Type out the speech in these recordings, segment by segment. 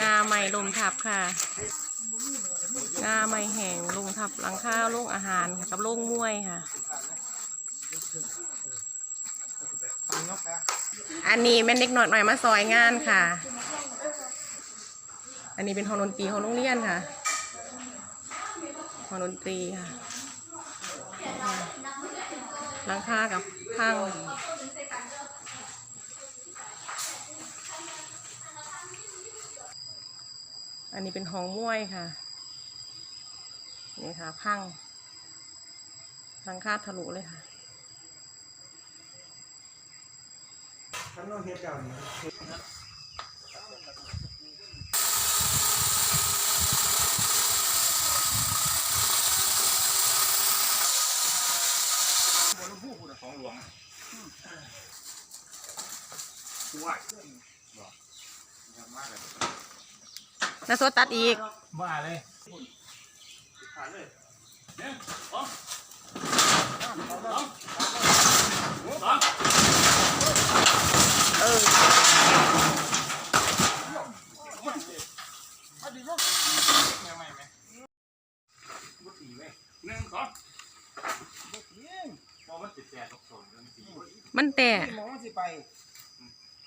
งาใหม่ลมทับค่ะ งาใหม่แห้งลงทับหลังคาโรงอาหารกับโรงมวยค่ะ อันนี้แม่นเด็กหน่อยหน่อยมาซอยงานค่ะ อันนี้เป็นห้องดนตรีของโรงเรียนค่ะห้องดนตรีค่ะหลังคากับพัง อันนี้เป็นห้องมวยค่ะ นี่ค่ะพังหลังคาทะลุเลยค่ะข้งนอกเฮ็ดเจ้านี่บนผู้คุณของหลวงว้ายบอกยังมา แล้วโซตัดอีกบ้าเลยผ่านเลยหนึ่งสองสองสองเออยังไม่ไหมบุตรีไหมหนึ่งสองบุตรีพอมันติดแสบต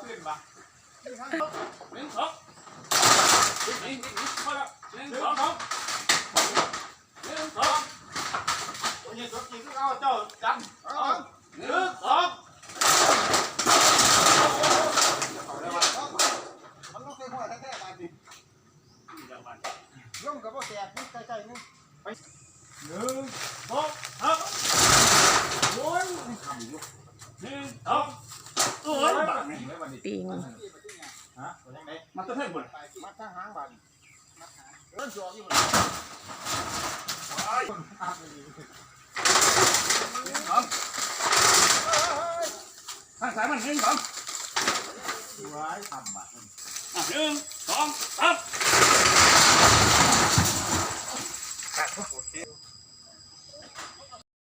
ไปสองสา ปิงฮะตัวยังไงมาตัวเท่าไหร่มาทางหางบาดนี้มาหางเอิ้นสอกอยู่สองทางสายมันหนึ่งสองว้ายทำบาดอะหนึ่งสองสาม